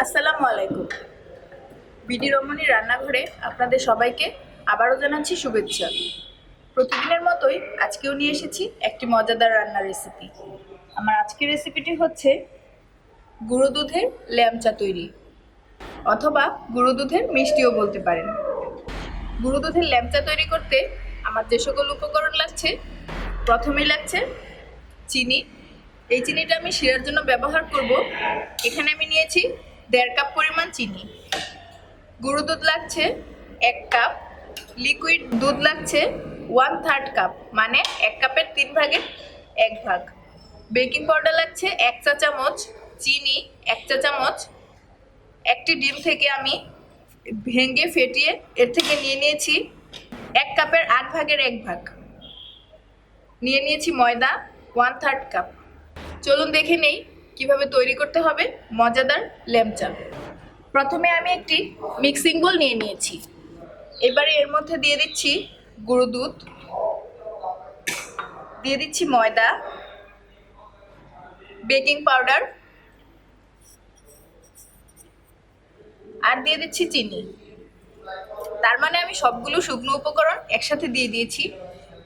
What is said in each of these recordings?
আসসালামু আলাইকুম। বিডি রমণী রান্নাঘরে আপনাদের সবাইকে আবারও জানাচ্ছি শুভেচ্ছা। প্রতিদিনের মতোই আজকেও নিয়ে এসেছি একটি মজাদার রান্নার রেসিপি আমার আজকের রেসিপিটি হচ্ছে গুঁড়ো দুধের ল্যামচা তৈরি, অথবা গুঁড়ো দুধের মিষ্টিও বলতে পারেন। গুঁড়ো দুধের ল্যামচা তৈরি করতে আমার যে সকল উপকরণ লাগছে, প্রথমেই লাগছে চিনি। এই চিনিটা আমি শিরার জন্য ব্যবহার করব। এখানে আমি নিয়েছি দেড় কাপ পরিমাণ চিনি। গুঁড়ো দুধ লাগছে এক কাপ লিকুইড দুধ লাগছে ওয়ান থার্ড কাপ মানে এক কাপের তিন ভাগের এক ভাগ। বেকিং পাউডার লাগছে এক চা চামচ, চিনি এক চা চামচ, একটি ডিম থেকে আমি ভেঙে ফেটিয়ে এর থেকে নিয়ে নিয়েছি এক কাপের আট ভাগের এক ভাগ। নিয়ে নিয়েছি ময়দা ওয়ান থার্ড কাপ চলুন দেখে নেই কীভাবে তৈরি করতে হবে? মজাদার ল্যামচা প্রথমে আমি একটি মিক্সিং বোল নিয়ে নিয়েছি। এবারে এর মধ্যে দিয়ে দিচ্ছি গুঁড়ো দুধ। দিয়ে দিচ্ছি ময়দা। Baking powder. আর দিয়ে দিচ্ছি চিনি। তার মানে আমি সবগুলো শুকনো উপকরণ একসাথে দিয়ে দিয়েছি।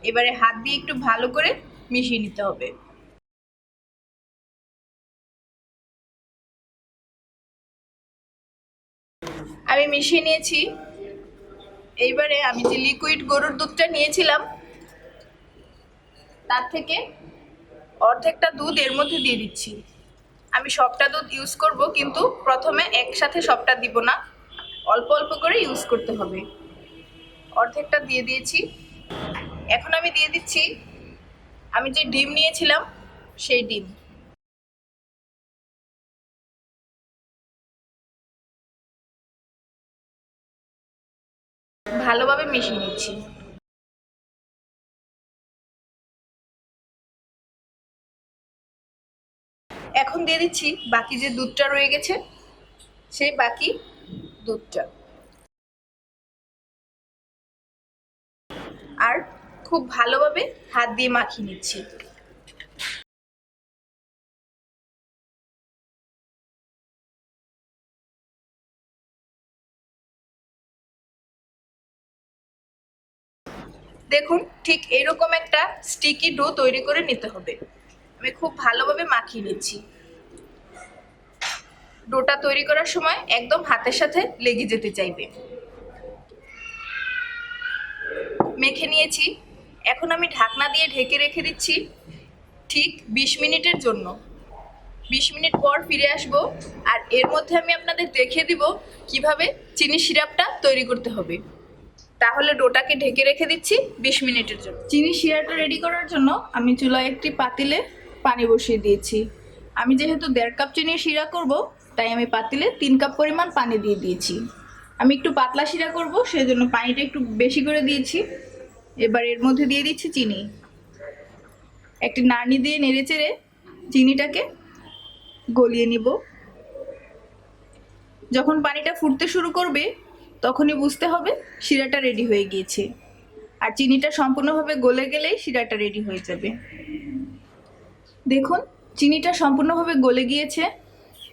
এবারে হাত দিয়ে একটু ভালো করে মিশিয়ে নিতে হবে। মিশিয়ে নিয়েছি। এইবারে আমি যে লিকুইড গরুর দুধটা নিয়েছিলাম, তার থেকে অর্ধেকটা দুধ এর মধ্যে দিয়ে দিচ্ছি। আমি সবটা দুধ ইউজ করব, কিন্তু প্রথমে একসাথে সবটা দিব না। অল্প অল্প করে ইউজ করতে হবে। অর্ধেকটা দিয়ে দিয়েছি। এখন আমি দিয়ে দিচ্ছি, আমি যে ডিম নিয়েছিলাম, সেই ডিম। মিশিয়ে নিচ্ছি। এখন দিয়ে দিচ্ছি বাকি যে দুধটা রয়ে গেছে, সেই বাকি দুধটা। আর খুব ভালোভাবে হাত দিয়ে মাখিয়ে নিচ্ছি। দেখুন, ঠিক এরকম একটা স্টিকি ডো তৈরি করে নিতে হবে। আমি খুব ভালোভাবে মাখিয়ে নিচ্ছি। ডোটা তৈরি করার সময় একদম হাতের সাথে লেগে যেতে চাইবে। মেখে নিয়েছি। এখন আমি ঢাকনা দিয়ে ঢেকে রেখে দিচ্ছি ঠিক বিশ মিনিটের জন্য। বিশ মিনিট পর ফিরে আসব আর এর মধ্যে আমি আপনাদের দেখিয়ে দিব কীভাবে চিনি সিরাপটা তৈরি করতে হবে। তাহলে ডোটাকে ঢেকে রেখে দিচ্ছি বিশ মিনিটের জন্য। চিনি শিরাটা রেডি করার জন্য আমি চুলায় একটি পাতিলে পানি বসিয়ে দিয়েছি। আমি যেহেতু দেড় কাপ চিনি শিরা করব, তাই আমি পাতিলে তিন কাপ পরিমাণ পানি দিয়ে দিয়েছি। আমি একটু পাতলা শিরা করব সেই জন্য পানিটা একটু বেশি করে দিয়েছি। এবার এর মধ্যে দিয়ে দিচ্ছি চিনি। একটি নাড়নি দিয়ে নেড়ে চেড়ে চিনিটাকে গলিয়ে নিব। যখন পানিটা ফুটতে শুরু করবে তখনই বুঝতে হবে শিরাটা রেডি হয়ে গিয়েছে। আর চিনিটা সম্পূর্ণভাবে গলে গেলেই শিরাটা রেডি হয়ে যাবে। দেখুন, চিনিটা সম্পূর্ণভাবে গলে গিয়েছে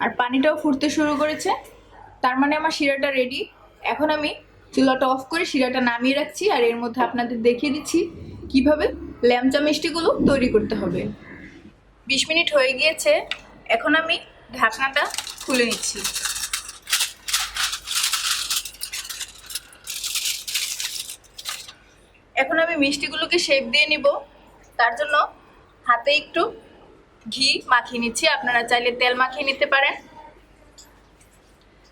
আর পানিটাও ফুটতে শুরু করেছে। তার মানে আমার শিরাটা রেডি এখন আমি চুলাটা অফ করে শিরাটা নামিয়ে রাখছি আর এর মধ্যে আপনাদের দেখিয়ে দিচ্ছি কীভাবে ল্যামচা মিষ্টিগুলো তৈরি করতে হবে। বিশ মিনিট হয়ে গিয়েছে, এখন আমি ঢাকনাটা খুলে নিচ্ছি। এখন আমি মিষ্টিগুলোকে শেপ দিয়ে নিব। তার জন্য হাতে একটু ঘি মাখিয়ে নিচ্ছি। আপনারা চাইলে তেল মাখিয়ে নিতে পারেন।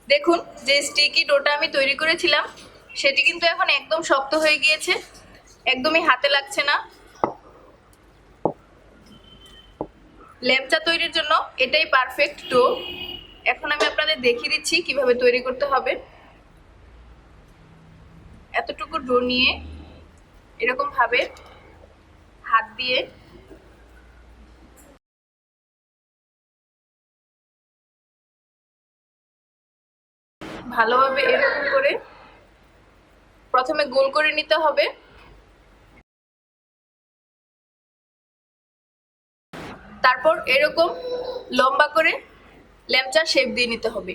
দেখুন, যে স্টিকি ডোটা আমি তৈরি করেছিলাম, সেটি কিন্তু এখন একদম শক্ত হয়ে গিয়েছে। একদমই হাতে লাগছে না। ল্যাপচা তৈরির জন্য এটাই পারফেক্ট ডো এখন আমি আপনাদের দেখিয়ে দিচ্ছি কীভাবে তৈরি করতে হবে। এতটুকু ডো নিয়ে এরকম ভাবে হাত দিয়ে ভালোভাবে এরকম করে প্রথমে গোল করে নিতে হবে। তারপর এরকম লম্বা করে ল্যামচা শেপ দিয়ে নিতে হবে।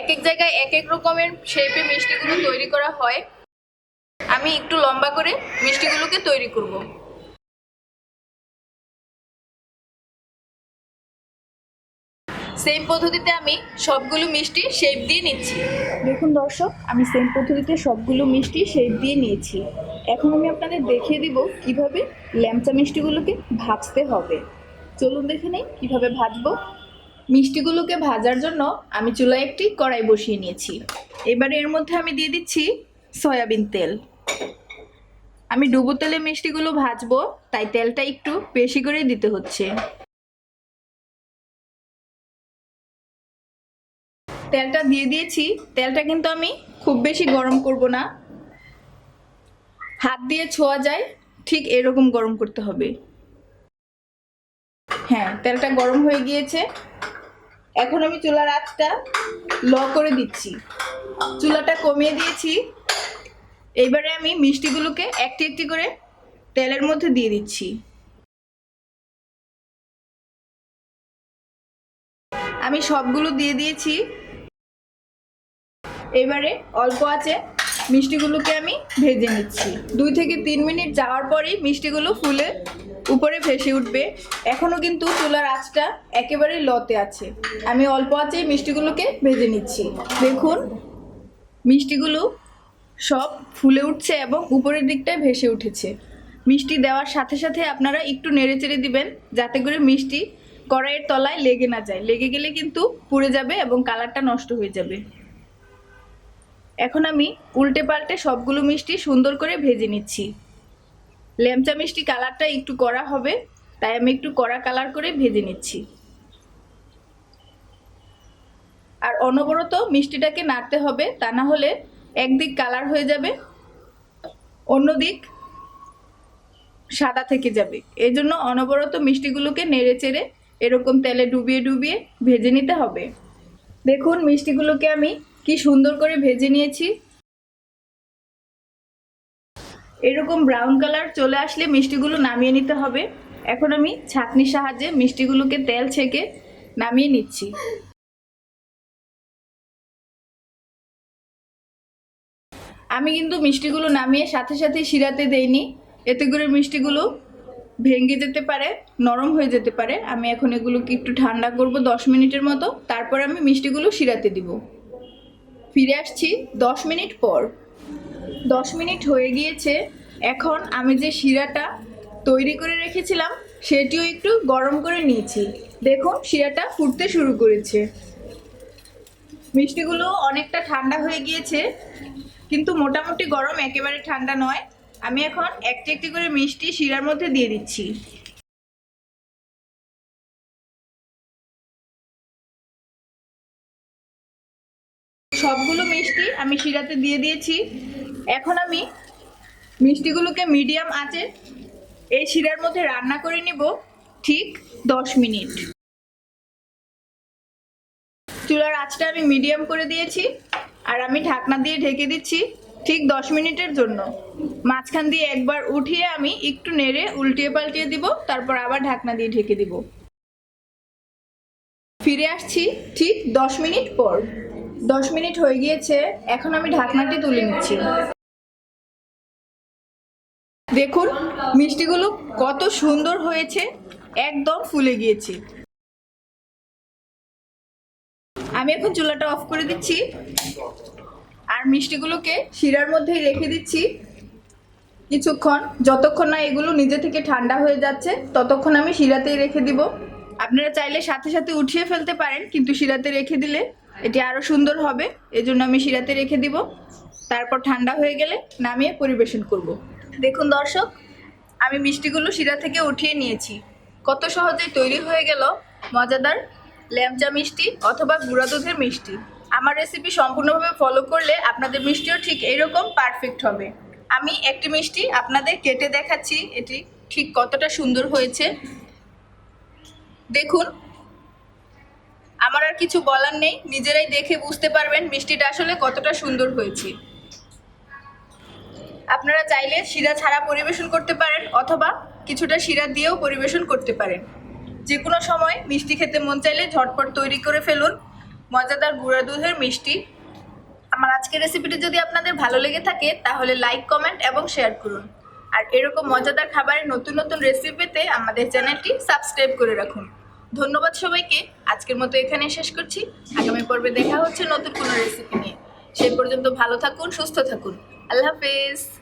এক এক জায়গায় এক এক রকমের শেপে মিষ্টিগুলো তৈরি করা হয়। আমি একটু লম্বা করে মিষ্টিগুলোকে তৈরি করব। সেম পদ্ধতিতে আমি সবগুলো মিষ্টি শেপ দিয়ে নিচ্ছি। দেখুন দর্শক, আমি সেম পদ্ধতিতে সবগুলো মিষ্টি শেপ দিয়ে নিয়েছি। এখন আমি আপনাদের দেখিয়ে দিব কীভাবে ল্যাংচা মিষ্টিগুলোকে ভাজতে হবে। চলুন দেখে নেই কীভাবে ভাজবো। মিষ্টিগুলোকে ভাজার জন্য আমি চুলায় একটি কড়াই বসিয়ে নিয়েছি। এবারে এর মধ্যে আমি দিয়ে দিচ্ছি সয়াবিন তেল। আমি ডুবো তেলে মিষ্টিগুলো ভাজবো, তাই তেলটা একটু বেশি করে দিতে হচ্ছে। তেলটা দিয়ে দিয়েছি। তেলটা কিন্তু আমি খুব বেশি গরম করব না। হাত দিয়ে ছোঁয়া যায়, ঠিক এরকম গরম করতে হবে। হ্যাঁ তেলটা গরম হয়ে গিয়েছে। এখন আমি চুলার আঁচটা ল করে দিচ্ছি। চুলাটা কমিয়ে দিয়েছি। এইবারে আমি মিষ্টিগুলোকে একটি একটি করে তেলের মধ্যে দিয়ে দিচ্ছি। আমি সবগুলো দিয়ে দিয়েছি। এবারে অল্প আছে মিষ্টিগুলোকে আমি ভেজে নিচ্ছি। দুই থেকে তিন মিনিট যাওয়ার পরেই মিষ্টিগুলো ফুলে উপরে ভেসে উঠবে। এখনও কিন্তু চুলার আঁচটা একেবারে লতে আছে। আমি অল্প আছে মিষ্টিগুলোকে ভেজে নিচ্ছি। দেখুন, মিষ্টিগুলো সব ফুলে উঠছে এবং উপরের দিকটায় ভেসে উঠেছে। মিষ্টি দেওয়ার সাথে সাথে আপনারা একটু নেড়ে চেড়ে দিবেন, যাতে করে মিষ্টি কড়াইয়ের তলায় লেগে না যায়। লেগে গেলে কিন্তু পুড়ে যাবে এবং কালারটা নষ্ট হয়ে যাবে। এখন আমি উল্টে পাল্টে সবগুলো মিষ্টি সুন্দর করে ভেজে নিচ্ছি। ল্যাংচা মিষ্টি কালারটা একটু কড়া হবে, তাই আমি একটু কড়া কালার করে ভেজে নিচ্ছি। আর অনবরত মিষ্টিটাকে নাড়তে হবে, তা না হলে একদিক কালার হয়ে যাবে, অন্যদিক সাদা থেকে যাবে। এই জন্য অনবরত মিষ্টিগুলোকে নেড়ে চেড়ে এরকম তেলে ডুবিয়ে ডুবিয়ে ভেজে নিতে হবে। দেখুন মিষ্টিগুলোকে আমি কি সুন্দর করে ভেজে নিয়েছি। এরকম ব্রাউন কালার চলে আসলে মিষ্টিগুলো নামিয়ে নিতে হবে। এখন আমি ছাঁকনির সাহায্যে মিষ্টিগুলোকে তেল ছেঁকে নামিয়ে নিচ্ছি। আমি কিন্তু মিষ্টিগুলো নামিয়ে সাথে সাথে শিরাতে দেইনি। এতে করে মিষ্টিগুলো ভেঙে যেতে পারে, নরম হয়ে যেতে পারে। আমি এখন এগুলোকে একটু ঠান্ডা করব দশ মিনিটের মতো। তারপর আমি মিষ্টিগুলো শিরাতে দিব। ফিরে আসছি দশ মিনিট পর। দশ মিনিট হয়ে গিয়েছে, এখন আমি যে শিরাটা তৈরি করে রেখেছিলাম, সেটিও একটু গরম করে নিয়েছি। দেখুন, শিরাটা ফুটতে শুরু করেছে। মিষ্টিগুলো অনেকটা ঠান্ডা হয়ে গিয়েছে, কিন্তু মোটামুটি গরম, একেবারে ঠান্ডা নয়। আমি এখন একটি একটি করে মিষ্টি শিরার মধ্যে দিয়ে দিচ্ছি। মিষ্টি, আমি শিরাতে দিয়ে দিয়েছি। এখন আমি মিষ্টিগুলোকে মিডিয়াম আঁচে এই শিরার মধ্যে রান্না করে নিব ঠিক দশ মিনিট। চুলার আঁচটা আমি মিডিয়াম করে দিয়েছি আর আমি ঢাকনা দিয়ে ঢেকে দিচ্ছি ঠিক দশ মিনিটের জন্য। মাঝখান দিয়ে একবার উঠিয়ে আমি একটু নেড়ে উল্টিয়ে পাল্টিয়ে দিব, তারপর আবার ঢাকনা দিয়ে ঢেকে দিব। ফিরে আসছি ঠিক দশ মিনিট পর। দশ মিনিট হয়ে গিয়েছে, এখন আমি ঢাকনাটি তুলে নিচ্ছি। দেখুন, মিষ্টিগুলো কত সুন্দর হয়েছে, একদম ফুলে গিয়েছে। আমি এখন চুলাটা অফ করে দিচ্ছি, আর মিষ্টিগুলোকে শিরার মধ্যেই রেখে দিচ্ছি। কিছুক্ষণ, যতক্ষণ না এগুলো নিজে থেকে ঠান্ডা হয়ে যাচ্ছে, ততক্ষণ আমি শিরাতেই রেখে দিব। আপনারা চাইলে সাথে সাথে উঠিয়ে ফেলতে পারেন, কিন্তু শিরাতে রেখে দিলে এটি আরও সুন্দর হবে, এজন্য আমি শিরাতে রেখে দিব। তারপর ঠান্ডা হয়ে গেলে নামিয়ে পরিবেশন করব। দেখুন দর্শক, আমি মিষ্টিগুলো শিরা থেকে উঠিয়ে নিয়েছি। কত সহজেই তৈরি হয়ে গেল মজাদার ল্যাংচা মিষ্টি অথবা গুঁড়া দুধের মিষ্টি। আমার রেসিপি সম্পূর্ণভাবে ফলো করলে আপনাদের মিষ্টিও ঠিক এরকম পারফেক্ট হবে। আমি একটি মিষ্টি আপনাদের কেটে দেখাচ্ছি, এটি ঠিক কতটা সুন্দর হয়েছে। দেখুন আমার আর কিছু বলার নেই। নিজেরাই দেখে বুঝতে পারবেন মিষ্টিটা আসলে কতটা সুন্দর হয়েছে। আপনারা চাইলে শিরা ছাড়া পরিবেশন করতে পারেন অথবা কিছুটা শিরা দিয়েও পরিবেশন করতে পারেন। যে কোনো সময় মিষ্টি খেতে মন চাইলে ঝটপট তৈরি করে ফেলুন। মজাদার গুঁড়া দুধের মিষ্টি। আমার আজকের রেসিপিটি যদি আপনাদের ভালো লেগে থাকে, তাহলে লাইক কমেন্ট এবং শেয়ার করুন। আর এরকম মজাদার খাবারের নতুন নতুন রেসিপি পেতে আমাদের চ্যানেলটি সাবস্ক্রাইব করে রাখুন। ধন্যবাদ সবাইকে। আজকের মতো এখানে শেষ করছি। আগামী পর্বে দেখা হচ্ছে নতুন কোনো রেসিপি নিয়ে। সেই পর্যন্ত ভালো থাকুন, সুস্থ থাকুন। আল্লাহ হাফেজ।